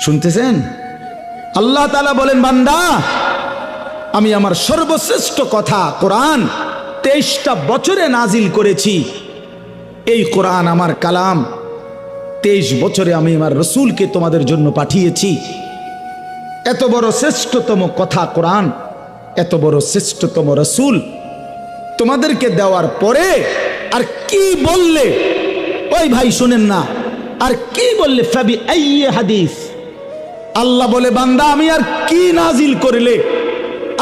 শুনতেছেন? আল্লাহ তালা বলেন, বান্দা, আমি আমার সর্বশ্রেষ্ঠ কথা কোরআন তেইশটা বছরে নাজিল করেছি। এই কোরআন আমার কালাম। তেইশ বছরে আমি আমার রসুলকে তোমাদের জন্য পাঠিয়েছি। এত বড় শ্রেষ্ঠতম কথা কোরআন, এত বড় শ্রেষ্ঠতম রসুল তোমাদেরকে দেওয়ার পরে আর কি বললে? ওই ভাই শুনেন না। আর কি বললে? ফাবি হাদিস। আল্লাহ বলে, বান্দা, আমি আর কি নাজিল করিলে?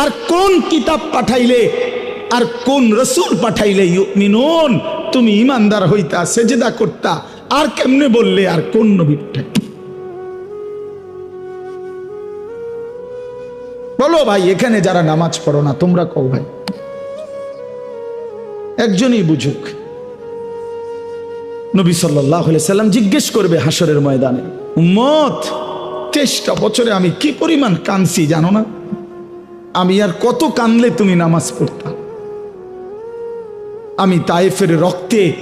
আর কোন কিতাব পাঠাইলে? আর কোন রসুল পাঠাইলে? মিনুন তুমি ইমানদার হইতা, সেজদা করতা, আর কেমনে বললে? আর কোন নবী পাঠাই বলো ভাই, এখানে যারা নামাজ পড়ো না, তোমরা কও ভাই। একজনই বুঝুক। নবী সাল্লাহ সাল্লাম জিজ্ঞেস করবে হাসরের ময়দানে, উম্মত তেইশটা বছরে আমি কি পরিমাণ কানছি জানো না? আমি আর কত কানলে তুমি নামাজ পড়তাম আমি তাইফের রক্তে,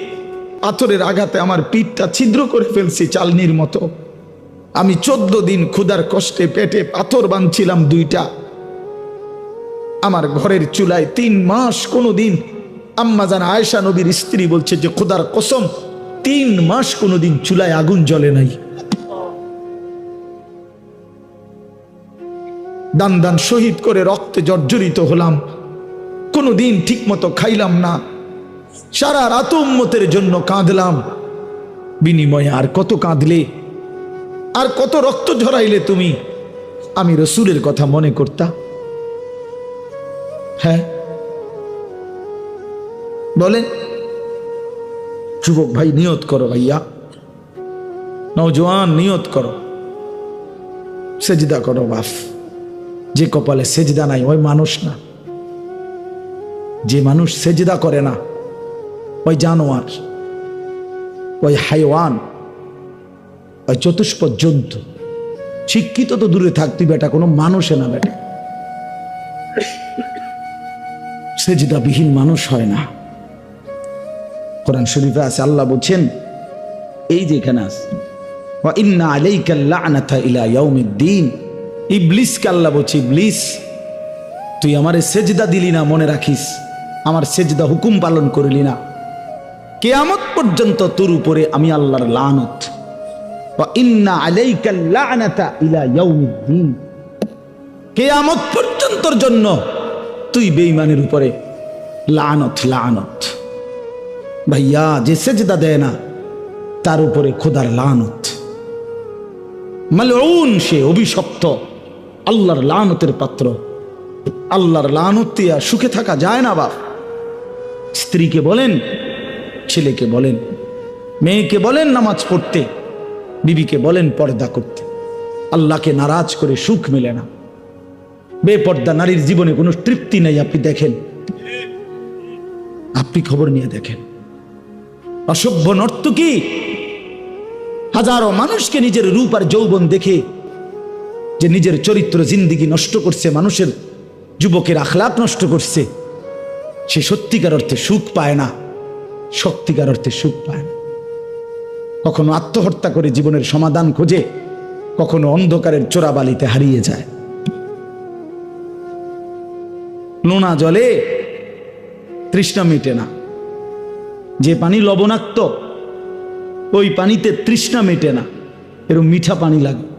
পাথরের আঘাতে আমার পিঠটা ছিদ্র করে ফেলছি চালনির মতো। আমি চোদ্দ দিন ক্ষুধার কষ্টে পেটে পাথর বাঁধছিলাম দুইটা। আমার ঘরের চুলায় তিন মাস কোনো দিন আম্মা জান আয়েশা নবীর স্ত্রী বলছে যে, খোদার কসম, তিন মাস কোনো দিন চুলায় আগুন জ্বলে নাই। দান দান শহীদ করে রক্তে জর্জরিত হলাম। কোনো দিন ঠিক মতো খাইলাম না। সারা রাত উম্মতের জন্য কাঁদলাম। বিনিময়ে আর কত কাঁদলে? আর কত রক্ত ঝরাইলে তুমি? আমি রসুলের কথা মনে করতা। হ্যাঁ। বলেন যুবক ভাই নিয়ত করো ভাইয়া। নৌজওয়ান নিয়ত করো। সেজিদা করো বাফ। যে কপালে সেজদা নাই, ওই মানুষ না। যে মানুষ সেজদা করে না, ওই জানোয়ার, ওই হাইওয়ান, ওই চতুষ্পদ জন্তু। শিক্ষিত তো দূরে থাকতি বেটা, কোনো মানুষে না বেটা। সেজদাবিহীন মানুষ হয় না। কোরআন শরীফে আছে, আল্লাহ বলছেন, এই যে এখানে আছে ইন্না আলাইকা লা'নাতা ইলা ইয়াউমিদ্দিন। ইবলিসকে আল্লাহ বলছি, ইবলিস, তুই আমারে সেজদা দিলি না, মনে রাখিস? আমার সেজদা হুকুম পালন করলি না। কেয়ামত পর্যন্ত তোর উপরে আমি আল্লাহর লানত। কেয়ামত পর্যন্তর জন্য তুই বেঈমানের উপরে লানত লানত। ভাইয়া, যে সেজদা দেয় না, তার উপরে খোদার লানত। মালউন সে অভিশপ্ত। আল্লাহর লানতের পাত্র। আল্লাহর লানত দিয়া সুখে থাকা যায় না বাপ। স্ত্রীকে বলেন, ছেলেকে বলেন, মেয়েকে বলেন নামাজ পড়তে, বিবিকে বলেন পর্দা করতে। আল্লাহকে নারাজ করে সুখ মেলে না। বেপর্দা নারীর জীবনে কোনো তৃপ্তি নেই, আপনি দেখেন। আপনি খবর নিয়ে দেখেন। অসভ্য নর্তকী, হাজারো মানুষকে নিজের রূপ আর যৌবন দেখে যে নিজের চরিত্র জিন্দিগি নষ্ট করছে, মানুষের যুবকের আখলাপ নষ্ট করছে, সে সত্যিকার অর্থে সুখ পায় না, সত্যিকার অর্থে সুখ পায় না। কখনো আত্মহত্যা করে জীবনের সমাধান খোঁজে, কখনো অন্ধকারের চোরাবালিতে হারিয়ে যায়। নোনা জলে তৃষ্ণা মেটে না। যে পানি লবণাক্ত, ওই পানিতে তৃষ্ণা মেটে না। এরকম মিঠা পানি লাগে।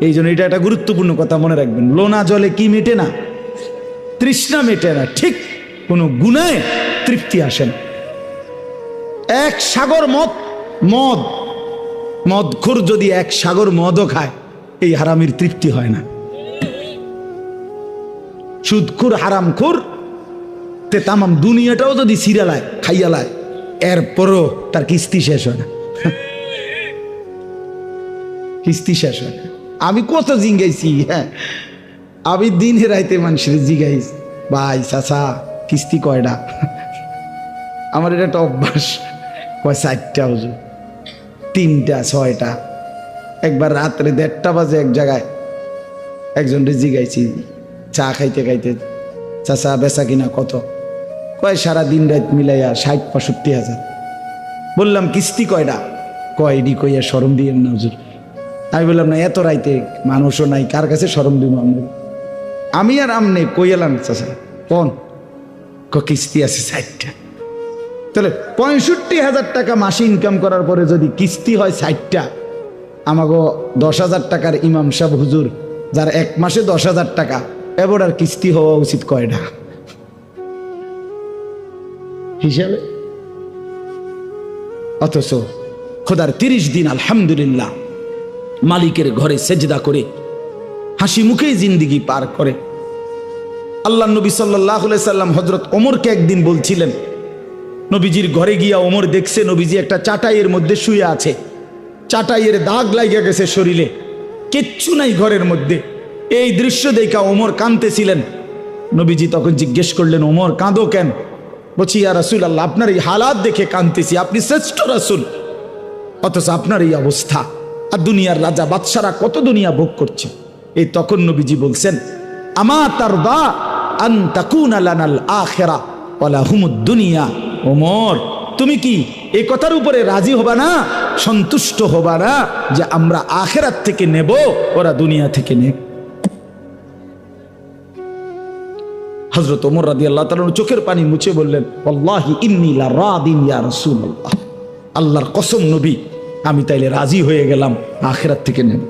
এই জন্য এটা একটা গুরুত্বপূর্ণ কথা মনে রাখবেন। লোনা জলে কি মেটে না? তৃষ্ণা মেটে না। ঠিক কোনো গুণায় তৃপ্তি আসে না। এক সাগর মদ মদ মদখোর যদি এক সাগর মদও খায়, এই হারামির তৃপ্তি হয় না। সুদখুর হারামখুর তে তামাম দুনিয়াটাও যদি সিরালায় খাইয়ালায়, এরপরও তার কিস্তি শেষ হয় না। কিস্তি শেষ হয় না। আমি কত জিঙ্গাইছি হ্যাঁ? আমি দিন রাইতে মানুষের জিগাইছি। ভাই, চাচা, কিস্তি কয়টা আমার এটা একটা অভ্যাস। কয় চারটা হুজুর তিনটা, ছয়টা। একবার রাত্রে দেড়টা বাজে এক জায়গায়। একজন জিগাইছি, চা খাইতে খাইতে। চাচা, বেচা কিনা কত? কয়, সারা দিন রাত মিলাইয়া ষাট, পঁয়ষট্টি হাজার। বললাম, কিস্তি কয়টা কয়, এডি কইয়া সরম দিয়ে না হুজুর। আমি বললাম, না, এত রাইতে মানুষও নাই, কার কাছে সরম দিব আমরা আমি আর আমনে কই এলাম চাষা কোন? কিস্তি আছে ষাটটা। তাহলে পঁয়ষট্টি হাজার টাকা মাসে ইনকাম করার পরে যদি কিস্তি হয় ষাটটা আমাকে দশ হাজার টাকার ইমাম সাহেব হুজুর, যার এক মাসে দশ হাজার টাকা, এবার আর কিস্তি হওয়া উচিত কয়টা হিসাবে? অথচ খোদার তিরিশ দিন, আলহামদুলিল্লাহ মালিকের ঘরে সেজদা করে, হাসি মুখেই জিন্দিগি পার করে। আল্লাহ নবী সাল্লাহ সাল্লাম হজরত ওমরকে একদিন বলছিলেন, নবীজির ঘরে গিয়া ওমর দেখছে নবীজি একটা চাটাইয়ের মধ্যে শুয়ে আছে। চাটাইয়ের দাগ লাগিয়া গেছে শরীরে, কিচ্ছু নাই ঘরের মধ্যে। এই দৃশ্য দেখা ওমর কাঁদতেছিলেন। নবীজি তখন জিজ্ঞেস করলেন, ওমর, কাঁদো কেন? বলছি, ইয়া রাসুল আল্লাহ আপনার এই হালাত দেখে কাঁদতেছি, আপনি শ্রেষ্ঠ রাসুল। অথচ আপনার এই অবস্থা। আর দুনিয়ার রাজা বাদশারা কত দুনিয়া ভোগ করছে? এই তখন নবীজি বলছেন, আমা তার দা আখেরা দুনিয়া। ওমর, তুমি কি এই কথার উপরে রাজি হবা না? সন্তুষ্ট হবা না যে আমরা আখেরাত থেকে নেব, ওরা দুনিয়া থেকে নেব হজরত ওমর রাদি আল্লাহ তালন চোখের পানি মুছে বললেন আল্লাহি ইন্নিলা রাদিন ইয়া রাসূলুল্লাহ। আল্লাহর কসম নবী আমি তাইলে রাজি হয়ে গেলাম, আখেরাত থেকে নেব।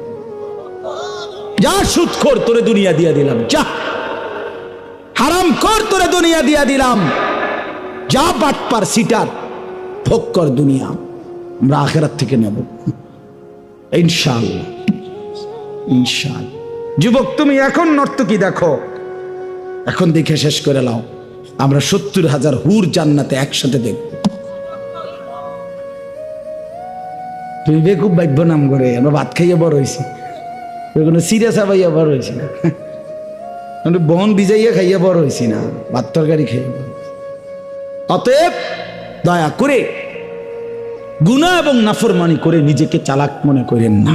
যা সুদ কর তোরে দুনিয়া দিয়া দিলাম, যা। হারাম কর তোরে দুনিয়া দিয়া দিলাম, যা বাটপার সিটার, ভোগ কর দুনিয়া, আমরা আখেরাত থেকে নেব। ইনশাআল্লাহ ইনশাআল্লাহ। যুবক, তুমি এখন নর্তকী দেখো? এখন দেখে শেষ করে লাও আমরা সত্তর হাজার হুর জান্নাতে একসাথে দেখব। তুমি বেকুব বাক্য নাম করে, আমরা ভাত খাইয়ে বড় হয়েছি কোনো সিরিয়াস আবাইয়া বড় হয়েছি না। বন ভিজাইয়া খাইয়া বড় হয়েছি না, ভাত তরকারি খাইয়া অতএব দয়া করে গুণা এবং নাফরমানি করে নিজেকে চালাক মনে করেন না।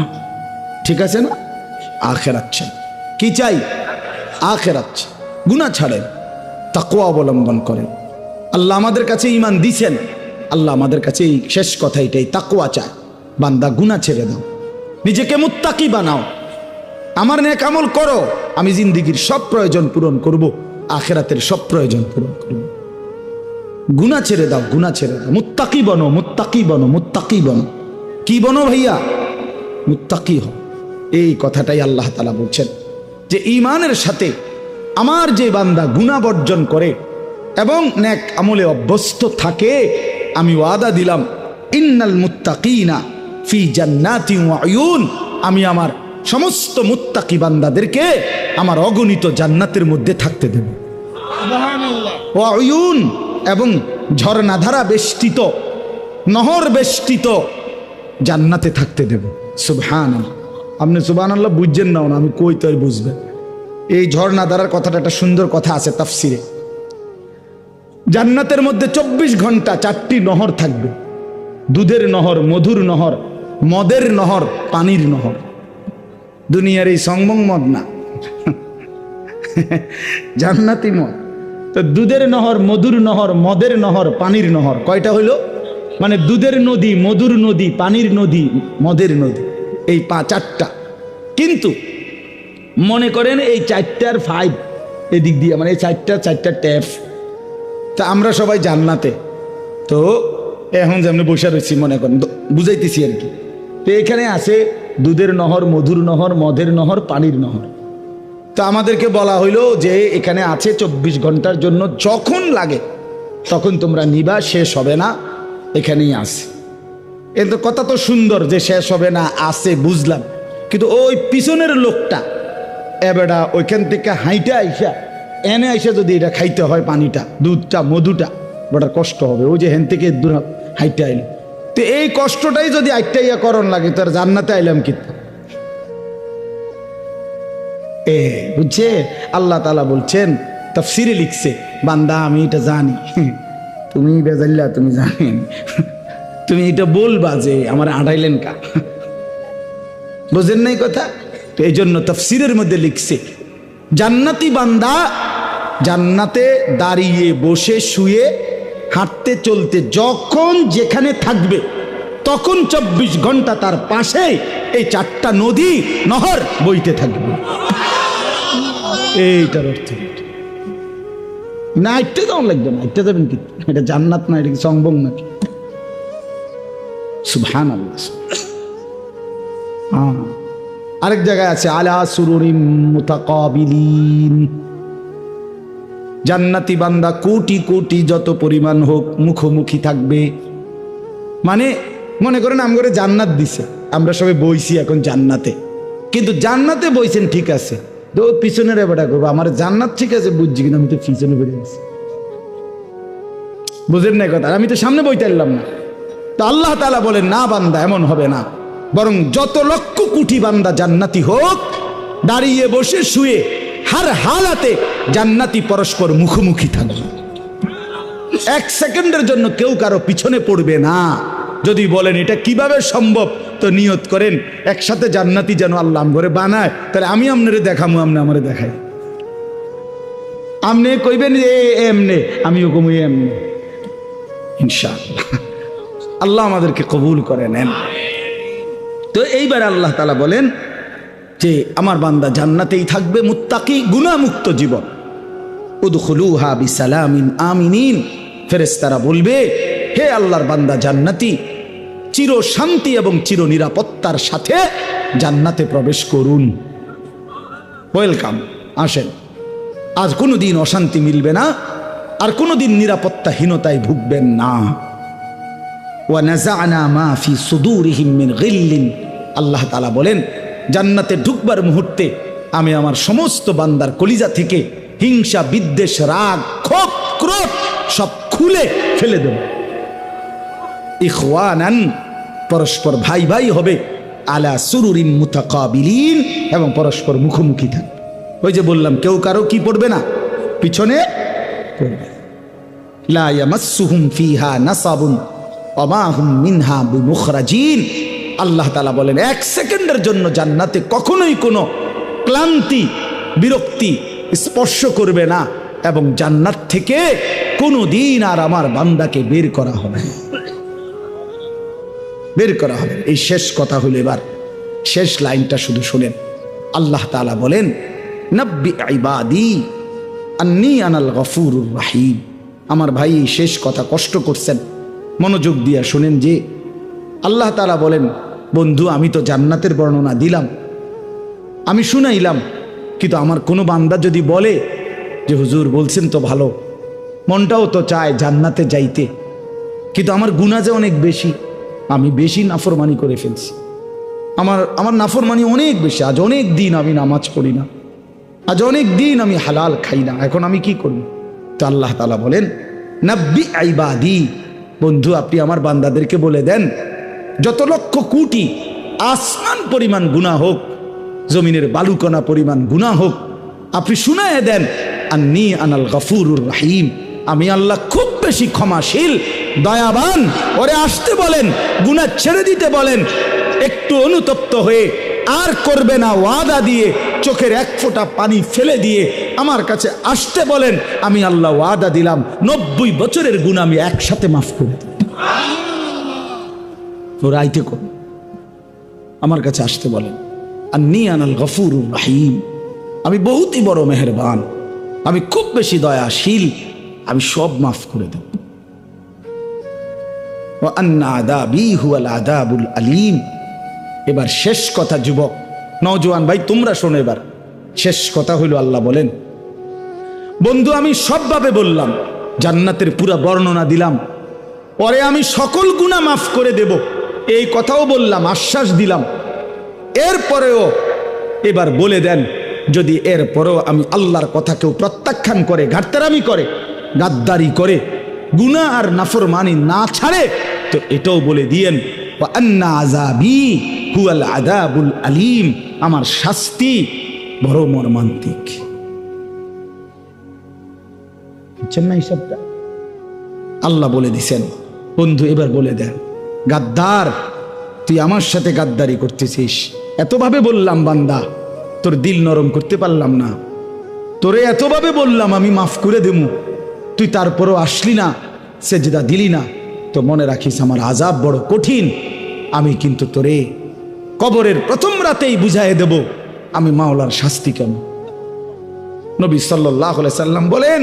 ঠিক আছে না? আখের আচ্ছা কি চাই? আখের আচ্ছা গুণা ছাড়েন তাকুয়া অবলম্বন করেন। আল্লাহ আমাদের কাছে ইমান দিছেন, আল্লাহ আমাদের কাছে এই শেষ কথা এটাই তাকুয়া চায় বান্দা গুণা ছেড়ে দাও। নিজেকে মুত্তাকি বানাও। আমার নেক আমল করো। আমি জিন্দিগির সব প্রয়োজন পূরণ করব। আখেরাতের সব প্রয়োজন পূরণ করব। গুণা ছেড়ে দাও গুণা ছেড়ে দাও। মুত্তাকি বনো মুত্তাকি বনো মুত্তাকি বনো। কি বনো ভাইয়া? মুত্তাকি হও। এই কথাটাই আল্লাহ তালা বলছেন যে ইমানের সাথে আমার যে বান্দা গুণা বর্জন করে এবং নেক আমলে অভ্যস্ত থাকে, আমি ওয়াদা দিলাম, ইন্নাল মুত্তাকিনা ফি জান্নাতি আয়ুন। আমি আমার সমস্ত মুত্তাকি বান্দাদেরকে আমার অগণিত জান্নাতের মধ্যে থাকতে দেব। অয়ুন এবং ঝর্ণাধারা বেষ্টিত নহর বেষ্টিত জান্নাতে থাকতে দেব। সুবহান আপনি সুবহান আল্লাহ বুঝছেন না আমি কই তো বুঝবেন এই ঝর্ণাধারার কথাটা একটা সুন্দর কথা আছে তাফসিরে। জান্নাতের মধ্যে চব্বিশ ঘণ্টা চারটি নহর থাকবে। দুধের নহর মধুর নহর মদের নহর, পানির নহর। দুনিয়ার এই সংবং মদ না। জান্নাতি মদ। তো দুধের নহর, মধুর নহর, মদের নহর, পানির নহর, কয়টা হইল? মানে দুধের নদী, মধুর নদী, পানির নদী, মদের নদী। এই পা, চারটা। কিন্তু মনে করেন এই চারটার ফাইভ এদিক দিয়ে মানে এই চারটা চারটা ট্যাপ তা আমরা সবাই জান্নাতে। তো এখন যেমন বসে রয়েছি, মনে করেন, বুঝাইতেছি আর কি। তো এখানে আছে দুধের নহর, মধুর নহর, মদের নহর, পানির নহর। তো আমাদেরকে বলা হইল যে এখানে আছে চব্বিশ ঘণ্টার জন্য, যখন লাগে, তখন তোমরা নিবা, শেষ হবে না, এখানেই আছে। কিন্তু কথা তো সুন্দর যে শেষ হবে না, আছে, বুঝলাম। কিন্তু ওই পিছনের লোকটা এবেটা ওইখান থেকে হাইটা আইসা, এনে আইসা যদি এটা খাইতে হয় পানিটা, দুধটা, মধুটা ওটার কষ্ট হবে। ওই যে হেন থেকে দূর হাইটা আইল। তো এই কষ্টটাই যদি আইটাইয়া করণ লাগে তো আর জান্নাতে আইলাম কিন্তু এ, বুঝছে? আল্লাহ তালা বলছেন, তফসিরে লিখছে, বান্দা, আমি এটা জানি। তুমি বেজাল্লা, তুমি জানেন। তুমি এটা বলবা যে আমার আড়াইলেন কা। বুঝেন নাই কথা? তো এই জন্য তফসিরের মধ্যে লিখছে, জান্নাতি বান্দা জান্নাতে দাঁড়িয়ে, বসে, শুয়ে হাঁটতে চলতে যখন যেখানে থাকবে, তখন চব্বিশ ঘণ্টা তার পাশে এই চারটা নদী নহর বইতে থাকবে। এইটার অর্থ এটা। না আইটে যাওয়ার লাগবে না? আইটে যাবেন কি? এটা জান্নাত না, এটা কি সংবং নাকি? সুবহান আল্লাহ। আরেক জায়গায় আছে, আলা সুরুরিম মুতাকাবিলিন। জান্নাতি বান্দা কোটি কোটি যত পরিমাণ হোক মুখোমুখি থাকবে। মানে মনে করেন আমগরে জান্নাত দিছে, আমরা সবাই বইছি এখন জান্নাতে। কিন্তু জান্নাতে বইছেন ঠিক আছে, তো পিছনের এবারটা করব, আমার জান্নাত ঠিক আছে বুঝছি কিন্তু আমি তো পিছনে বেরিয়ে গেছি বুঝেন না কথা আমি তো সামনে বইতে এলাম না। তো আল্লাহ তালা বলেন, না বান্দা, এমন হবে না। বরং যত লক্ষ কোটি বান্দা জান্নাতি হোক, দাঁড়িয়ে বসে শুয়ে হার হালাতে জান্নাতি পরস্পর মুখোমুখি থাকবে এক সেকেন্ডের জন্য কেউ কারও পিছনে পড়বে না যদি বলেন এটা কীভাবে সম্ভব তো নিয়ত করেন একসাথে জান্নাতি যেন আল্লাহ করে বানায় তাহলে আমি আপনারে দেখামু আপনি আমারে দেখাই আপনি কইবেন এ এমনে আমিও কমু এমনে ইনশাআল্লাহ। আল্লাহ আমাদেরকে কবুল করে নেন। তো এইবার আল্লাহ তালা বলেন যে আমার বান্দা জান্নাতেই থাকবে, মুত্তাকি গুণামুক্ত জীবন। উদখুলুহা বিসালামিন আমিনিন। ফেরেস্তারা বলবে, হে আল্লাহর বান্দা জান্নাতি, চির শান্তি এবং চির নিরাপত্তার সাথে জান্নাতে প্রবেশ করুন। ওয়েলকাম, আসেন। আজ কোনো দিন অশান্তি মিলবে না, আর কোনো দিন নিরাপত্তাহীনতায় ভুগবেন না। ওয়ানাজানা মা ফি সুদুরিহিম মিন গিল্লিন। আল্লাহ তাআলা বলেন জান্নাতে ঢুকবার মুহূর্তে আমি আমার সমস্ত বান্দার কলিজা থেকে হিংসা, বিদ্বেষ, রাগ, ক্ষোভ, ক্রোধ সব খুলে ফেলে দেব। ইখওয়ানান, পরস্পর ভাই ভাই হবে, আলা সুরুরিন মুতাকাবিলিন, এবং পরস্পর মুখোমুখি থাকবে। ওই যে বললাম, কেউ কারও কি পড়বে না? পিছনে পড়বে। লা ইয়ামাসসুহুম ফিহা নাসাবুন ওমা হুম মিনহা বিমুখরাজিন। আল্লাহ তালা বলেন, এক সেকেন্ডের জন্য জান্নাতে কখনোই কোনো ক্লান্তি, বিরক্তি স্পর্শ করবে না এবং জান্নাত থেকে কোনো দিন আর আমার বান্দাকে বের করা হবে বের করা হবে এই শেষ কথা হলো এবার, শেষ লাইনটা শুধু শুনেন। আল্লাহ তালা বলেন, নব্বি ইবাদি, আন্নি আনাল গফুরুর রাহিম। আমার ভাই শেষ কথা কষ্ট করছেন। মনোযোগ দিয়া শুনেন যে, আল্লাহ তালা বলেন বন্ধু, আমি তো জান্নাতের বর্ণনা দিলাম। আমি শুনাইলাম, কিন্তু আমার কোনো বান্দা যদি বলে যে, হুজুর, বলছেন তো ভালো, মনটাও তো চায় জান্নাতে যাইতে, কিন্তু আমার গুণা যে অনেক বেশি, আমি বেশি নাফরমানি করে ফেলছি। আমার আমার নাফরমানি অনেক বেশি, আজ অনেক দিন আমি নামাজ পড়ি না, আজ অনেক দিন আমি হালাল খাই না, এখন আমি কি করব? তো আল্লাহ তালা বলেন, নাব্বি আইবাদি। বন্ধু, আপনি আমার বান্দাদেরকে বলে দেন যত লক্ষ কোটি আসমান পরিমাণ গুণা হোক, জমিনের বালুকণা পরিমাণ গুণা হোক, আপনি শুনায় দেন, আন্নি আনাল গফুরুর রাহিম। আমি আল্লাহ খুব বেশি ক্ষমাশীল, দয়াবান। ওরে আসতে বলেন, গুণা ছেড়ে দিতে বলেন, একটু অনুতপ্ত হয়ে আর করবে না ওয়াদা দিয়ে চোখের এক ফোঁটা পানি ফেলে দিয়ে আমার কাছে আসতে বলেন, আমি আল্লাহ ওয়াদা দিলাম, নব্বই বছরের গুণ আমি একসাথে মাফ করে দেব। ওরা আইতে করুন আমার কাছে আসতে বলেন আর নিয়ানাল গফুর রাহিম। আমি বহুতই বড় মেহেরবান। আমি খুব বেশি দয়াশীল। আমি সব মাফ করে দেব। আলিম। এবার শেষ কথা, যুবক। নওজোয়ান ভাই, তোমরা শোনো এবার। শেষ কথা হইল আল্লাহ বলেন, বন্ধু, আমি সবভাবে বললাম, জান্নাতের পুরা বর্ণনা দিলাম। পরে আমি সকল গুণা মাফ করে দেব। এই কথাও বললাম, আশ্বাস দিলাম। এরপরেও এবার বলে দেন, যদি এরপরেও আমি আল্লাহর কথা কেউ প্রত্যাখ্যান করে, ঘাটতারামি করে, গাদ্দারি করে গুণা আর নাফর নাফরমানি না ছাড়ে, তো এটাও বলে দিয়েন হুয়াল আযাবুল আলিম আমার শাস্তি বড় মর্মান্তিক। হিসাবটা আল্লাহ বলে দিছেন। বন্ধু, এবার বলে দেন। গাদ্দার, তুই আমার সাথে গাদ্দারি করতেছিস। এতভাবে বললাম বান্দা, তোর দিল নরম করতে পারলাম না। তোরে এতভাবে বললাম, আমি মাফ করে দেবো। তুই তারপরও আসলি না সে সেজদা দিলি না। তো মনে রাখিস, আমার আজাব বড় কঠিন। আমি কিন্তু তোরে কবরের প্রথম রাতেই বুঝাই দেব, আমি মাওলার শাস্তি কেন? নবী সাল্লাহ সাল্লাম বলেন,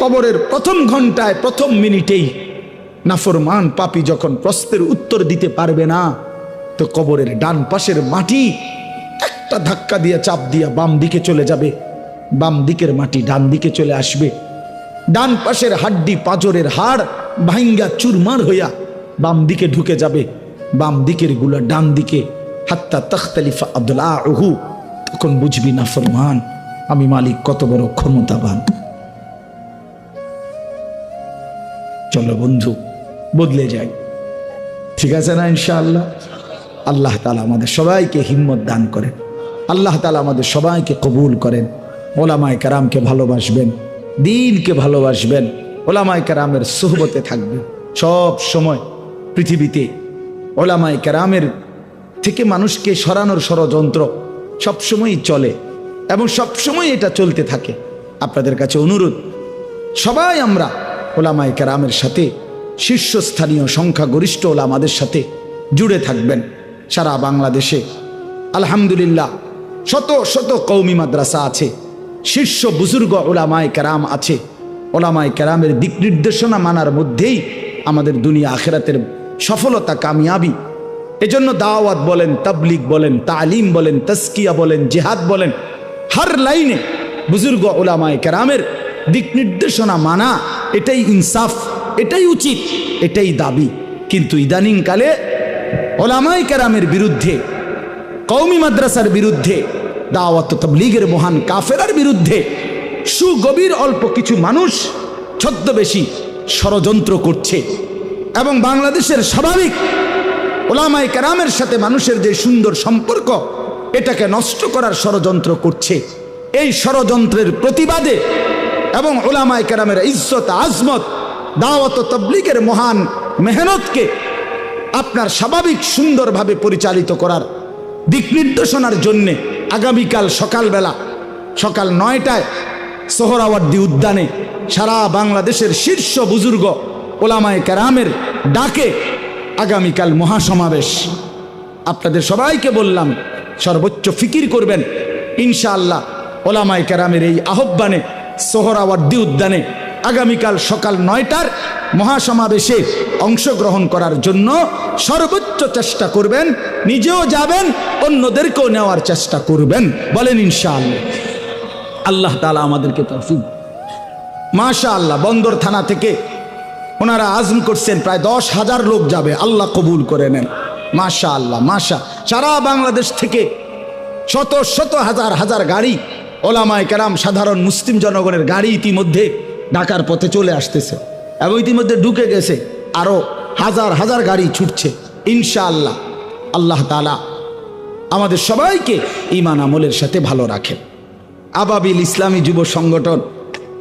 কবরের প্রথম ঘন্টায়, প্রথম মিনিটেই নাফরমান পাপি যখন প্রশ্নের উত্তর দিতে পারবে না, তো কবরের ডান পাশের মাটি একটা ধাক্কা দিয়ে চাপ দিয়া বাম দিকে চলে যাবে। বাম দিকের মাটি ডান দিকে চলে আসবে। ডান পাশের হাড্ডি পাজরের হাড় ভাঙ্গা চুরমার হইয়া বাম দিকে ঢুকে যাবে। বাম দিকেরগুলা ডান দিকে। হাত্তা তখতালিফা আব্দুল্লাহ আহু তখন বুঝবি না ফরমান আমি মালিক কত বড় ক্ষমতাবান। চলো বন্ধু বদলে যাই ঠিক আছে না, ইনশাআল্লাহ? আল্লাহ তালা আমাদের সবাইকে হিম্মত দান করেন। আল্লাহ তালা আমাদের সবাইকে কবুল করেন। ওলামায় কারামকে ভালোবাসবেন, দিনকে ভালোবাসবেন, ওলামায় কারামের সোহবতে থাকবেন। সব সময় পৃথিবীতে ওলামায় কারামের থেকে মানুষকে সরানোর ষড়যন্ত্র সবসময়ই চলে এবং সবসময় এটা চলতে থাকে। আপনাদের কাছে অনুরোধ, সবাই আমরা ওলামায় কারামের সাথে শীর্ষস্থানীয় সংখ্যাগরিষ্ঠ ওলামাদের সাথে জুড়ে থাকবেন সারা বাংলাদেশে। আলহামদুলিল্লাহ, শত শত কৌমি মাদ্রাসা আছে, শীর্ষ বুজুর্গ ওলামায় কেরাম আছে। ওলামায় কেরামের দিক নির্দেশনা মানার মধ্যেই আমাদের দুনিয়া আখেরাতের সফলতা কামিয়াবি। এজন্য দাওয়াত বলেন, তাবলিগ বলেন, তালিম বলেন তস্কিয়া বলেন, জেহাদ বলেন, হার লাইনে বুজুর্গ ওলামায় কেরামের দিক নির্দেশনা মানা, এটাই ইনসাফ। এটাই উচিত, এটাই দাবি। কিন্তু ইদানিং কালে ওলামায় কেরামের বিরুদ্ধে কৌমি মাদ্রাসার বিরুদ্ধে, দাওয়াত তবলিগের মহান কাফেরার বিরুদ্ধে সুগভীর অল্প কিছু মানুষ ছদ্মবেশী ষড়যন্ত্র করছে এবং বাংলাদেশের স্বাভাবিক ওলামাই কেরামের সাথে মানুষের যে সুন্দর সম্পর্ক, এটাকে নষ্ট করার ষড়যন্ত্র করছে। এই ষড়যন্ত্রের প্রতিবাদে এবং ওলামাই কেরামের ইজ্জত, আজমত দাওয়াত তবলিগের মহান মেহনতকে আপনার স্বাভাবিক সুন্দরভাবে পরিচালিত করার দিক নির্দেশনার জন্যে আগামীকাল সকালবেলা, সকাল নয়টায় সোহরাওয়ার্দি উদ্যানে সারা বাংলাদেশের শীর্ষ বুজুর্গ ওলামায় কেরামের ডাকে আগামীকাল মহাসমাবেশ। আপনাদের সবাইকে বললাম, সর্বোচ্চ ফিকির করবেন। ইনশাআল্লাহ ওলামায় কেরামের এই আহ্বানে সোহরাওয়ার্দি উদ্যানে আগামীকাল সকাল নয়টার মহাসমাবেশে অংশগ্রহণ করার জন্য সর্বোচ্চ চেষ্টা করবেন, নিজেও যাবেন, অন্যদেরকেও নেওয়ার চেষ্টা করবেন। বলেন ইনশাআল্লাহ। আল্লাহ তালা আমাদেরকে তৌফিক মাশা আল্লাহ বন্দর থানা থেকে ওনারা আজম করছেন, প্রায় দশ হাজার লোক যাবে। আল্লাহ কবুল করে নেন। মাশা আল্লাহ মাশা, সারা বাংলাদেশ থেকে শত শত হাজার হাজার গাড়ি ওলামায় কেরাম, সাধারণ মুসলিম জনগণের গাড়ি ইতিমধ্যে ঢাকার পথে চলে আসতেছে। এবং ইতিমধ্যে ঢুকে গেছে। আরও হাজার হাজার গাড়ি ছুটছে। ইনশাআল্লাহ। আল্লাহ তালা আমাদের সবাইকে ইমান আমলের সাথে ভালো রাখেন। আবাবিল ইসলামী যুব সংগঠন,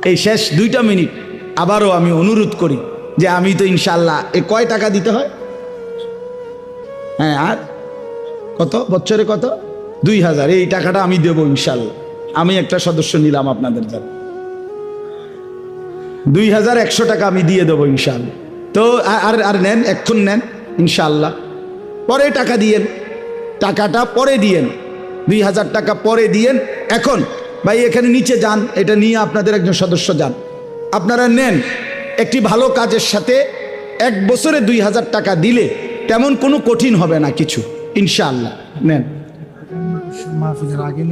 এই শেষ দুইটা মিনিট আবারও আমি অনুরোধ করি যে আমি তো ইনশাল্লাহ এ কয় টাকা দিতে হয়? হ্যাঁ আর? কত? বছরে কত? দুই হাজার। এই টাকাটা আমি দেবো ইনশাল্লাহ আমি একটা সদস্য নিলাম আপনাদের দ্বারা দুই হাজার একশো টাকা আমি দিয়ে দেবো ইনশাল্লাহ তো আর আর নেন, এক্ষুন নেন ইনশাল্লাহ পরে টাকা দিয়েন, টাকাটা পরে দিয়েন, দুই হাজার টাকা পরে দিয়েন। এখন, ভাই, এখানে নিচে যান, এটা নিয়ে আপনাদের একজন সদস্য যান। আপনারা নেন, একটি ভালো কাজের সাথে এক বছরে দুই হাজার টাকা দিলে তেমন কোনো কঠিন হবে না কিছু, ইনশাআল্লাহ, নেন।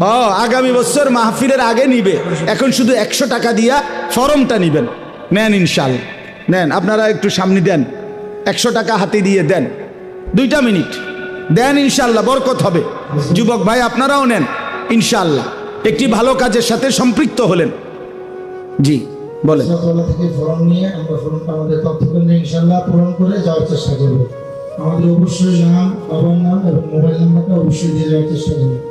ও আগামী বছর মাহফিলের আগে নিবে। এখন শুধু একশো টাকা দিয়া ফরমটা নিবেন। নেন ইনশাল্লাহ নেন আপনারা একটু সামনে দেন। একশো টাকা হাতে দিয়ে দেন। দুইটা মিনিট। দেন ইনশাল্লাহ বরকত হবে। যুবক ভাই আপনারাও নেন ইনশাল্লাহ। একটি ভালো কাজের সাথে সম্পৃক্ত হলেন। জি বলেন। ফর্ম নিয়ে আমরা ফর্মটা আমাদের তথ্য ইনশাল্লাহ পূরণ করে যাওয়ার চেষ্টা করব। আমাদের অবশ্যই নাম বাবার নাম এবং মোবাইল নাম্বারটা অবশ্যই দিয়ে যাওয়ার চেষ্টা করব।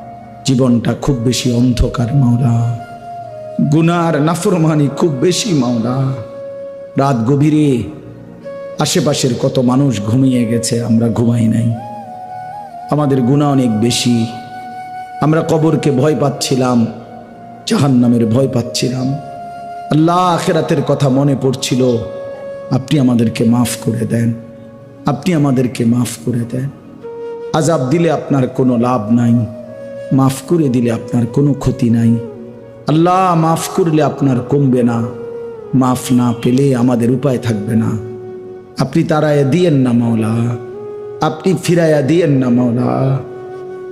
জীবনটা খুব বেশি অন্ধকার, মাওলা। গুনার নাফরমানি খুব বেশি, মাওলা। রাত গভীরে আশেপাশের কত মানুষ ঘুমিয়ে গেছে, আমরা ঘুমাই নাই। আমাদের গুণা অনেক বেশি। আমরা কবরকে ভয় পাচ্ছিলাম জাহান নামের ভয় পাচ্ছিলাম। আল্লাহ আখেরাতের কথা মনে পড়ছিল, আপনি আমাদেরকে মাফ করে দেন। আপনি আমাদেরকে মাফ করে দেন। আজাব দিলে আপনার কোনো লাভ নাই। মাফ করে দিলে আপনার কোনো ক্ষতি নাই। আল্লাহ মাফ করলে আপনার কমবে না। মাফ না পেলে আমাদের উপায় থাকবে না। আপনি তারায় দিয়েন না মাওলা। আপনি ফিরাইয়া দিয়েন না মাওলা।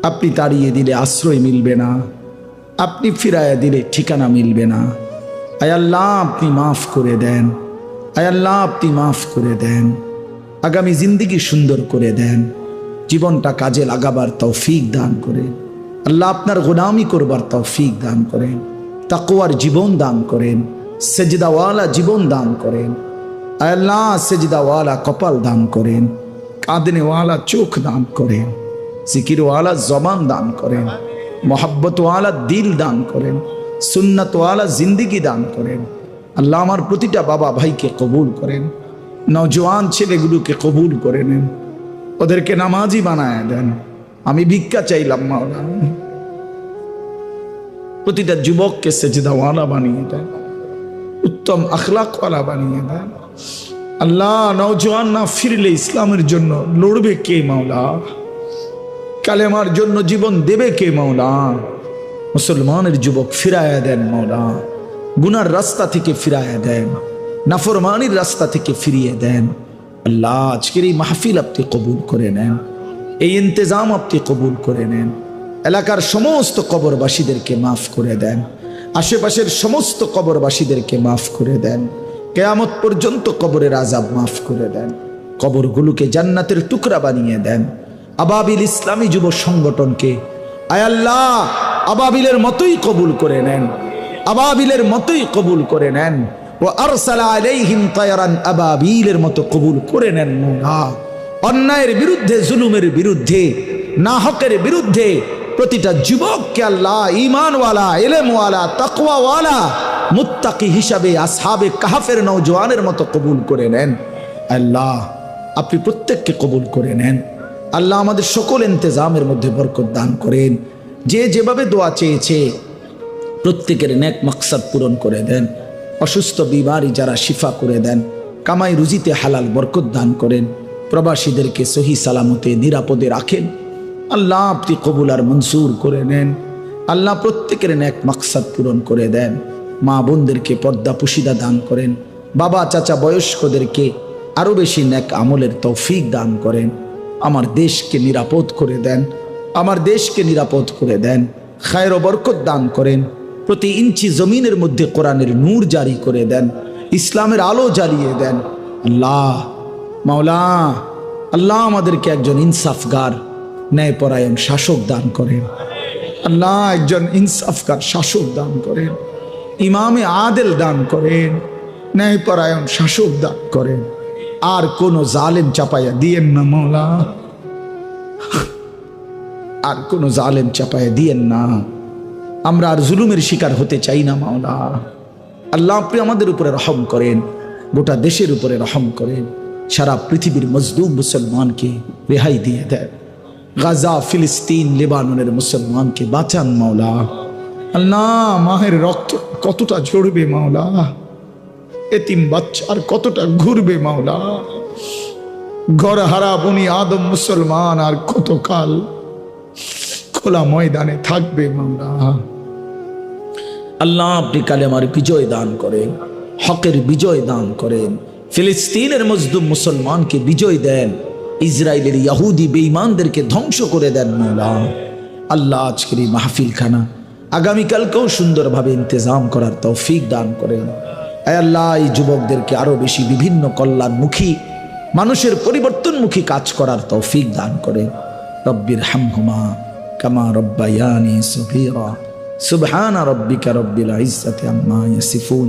আপনি তাড়িয়ে দিলে আশ্রয় মিলবে না। আপনি ফিরাইয়া দিলে ঠিকানা মিলবে না। আয় আল্লাহ, আপনি মাফ করে দেন। আয় আল্লাহ, আপনি মাফ করে দেন। আগামী জিন্দিগি সুন্দর করে দেন। জীবনটা কাজে লাগাবার তৌফিক দান করেন। আল্লাহ আপনার গোলামি করবার তৌফিক দান করেন তাকুয়ার জীবন দান করেন, সেজদাওয়ালা জীবন দান করেন, আল্লাহ সেজদাওয়ালা কপাল দান করেন, কাঁদনেওয়ালা চোখ দান করেন, জিকিরওয়ালা জবান দান করেন, মোহাব্বতওয়ালা দিল দান করেন, সুন্নতওয়ালা জিন্দিগি দান করেন। আল্লাহ আমার প্রতিটা বাবা ভাইকে কবুল করেন নজওয়ান ছেলেগুলোকে কবুল করে নেন, ওদেরকে নামাজি বানায় দেন। আমি ভিক্ষা চাইলাম মাওলা প্রতিটা যুবককে সেজদাওয়ালা বানিয়ে দেন। উত্তম আখলাকওয়ালা বানিয়ে দেন। আল্লাহ নওজোয়ান না ফিরলে ইসলামের জন্য লড়বে কে মাওলা? কালেমার জন্য জীবন দেবে কে মাওলা? মুসলমানের যুবক ফিরায়া দেন মাওলা। গুনার রাস্তা থেকে ফিরায়া দেন। নাফরমানির রাস্তা থেকে ফিরিয়ে দেন। আল্লাহ আজকের এই মাহফিল আপনি কবুল করে নেন। এই ইন্তজাম আপনি কবুল করে নেন। এলাকার সমস্ত কবরবাসীদেরকে মাফ করে দেন। আশেপাশের সমস্ত কবরবাসীদেরকে মাফ করে দেন। কেয়ামত পর্যন্ত কবরের আজাব মাফ করে দেন। কবরগুলোকে জান্নাতের টুকরা বানিয়ে দেন। আবাবিল ইসলামী যুব সংগঠনকে আয়াল্লাহ আবাবিলের মতোই কবুল করে নেন। আবাবিলের মতোই কবুল করে নেন। ও আরসালা আলাইহিম তায়ারান, আবাবিলের মতো কবুল করে নেন মৌলা অন্যায়ের বিরুদ্ধে, জুলুমের বিরুদ্ধে নাহকের বিরুদ্ধে প্রতিটা যুবককে আল্লাহ ইমানওয়ালা এলেমওয়ালা, তাকওয়াওয়ালা, মুত্তাকি হিসাবে আসহাবে কাহাফের নৌজওয়ানের মতো কবুল করে নেন। আল্লাহ, আপনি প্রত্যেককে কবুল করে নেন। আল্লাহ আমাদের সকল ইন্তজামের মধ্যে বরকত দান করেন। যে যেভাবে দোয়া চেয়েছে, প্রত্যেকের নেক মাকসাদ পূরণ করে দেন। অসুস্থ বিমারি যারা শিফা করে দেন, কামাই রুজিতে হালাল বরকত দান করেন। প্রবাসীদেরকে সহি সালামতে নিরাপদে রাখেন। আল্লাহ আপনি কবুল আর মনসুর করে নেন। আল্লাহ প্রত্যেকের নেক মাকসাদ পূরণ করে দেন। মা বোনদেরকে পর্দা পুশিদা দান করেন। বাবা, চাচা, বয়স্কদেরকে আরও বেশি ন্যাক আমলের তৌফিক দান করেন। আমার দেশকে নিরাপদ করে দেন। আমার দেশকে নিরাপদ করে দেন। খায়ের বরকত দান করেন। প্রতি ইঞ্চি জমিনের মধ্যে কোরআনের নূর জারি করে দেন। ইসলামের আলো জ্বালিয়ে দেন। আল্লাহ মাওলা, আল্লাহ আমাদেরকে একজন ইনসাফগার, ন্যায়পরায়ণ শাসক দান করেন। আল্লাহ একজন ইনসাফগার শাসক দান করেন। ইমামে আদেল দান করেন, ন্যায়পরায়ণ শাসক দান করেন। আর কোন জালেম চাপাইয়া দিয়েন না মৌলা আর কোন জালেম চাপাইয়া দিয়েন না। আমরা আর জুলুমের শিকার হতে চাই না, মাওলা। আল্লাহ আপনি আমাদের উপরে রহম করেন, গোটা দেশের উপরে রহম করেন। সারা পৃথিবীর মজদুম মুসলমানকে রেহাই দিয়ে দেয়। গাজা, ফিলিস্তিন, লেবাননের মুসলমানকে বাঁচান মাওলা। আল্লাহ, মাহের রক্ত কতটা ঝরবে মাওলা? এতিম বাচ্চার কতটা ঘুরবে মাওলা? ঘর হারা বনি আদম মুসলমান আর কতকাল খোলা ময়দানে থাকবে মাওলা? আল্লাহ আপনি কালেমার বিজয় দান করেন, হকের বিজয় দান করেন। ফিলিস্তিনের মজদুম মুসলমানকে বিজয় দেন। ইসরায়েলের ইয়াহুদি বেঈমানদেরকে ধ্বংস করে দেন মৌলা। আল্লাহ আজকের এই মাহফিল খানা আগামীকালকেও সুন্দরভাবে ইন্তজাম করার তৌফিক দান করেন। আল্লাহ, এই যুবকদেরকে আরও বেশি বিভিন্ন কল্যাণমুখী, মানুষের পরিবর্তনমুখী কাজ করার তৌফিক দান করেন। রব্বির হামহুমা কামা রব্বায়ানি সফিরা সুবহান রব্বিকা রব্বিল ইজ্জাতি আম্মা ইয়াসিফুন।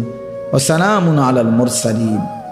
ওয়া সালামুন আলাল মুরসালিন।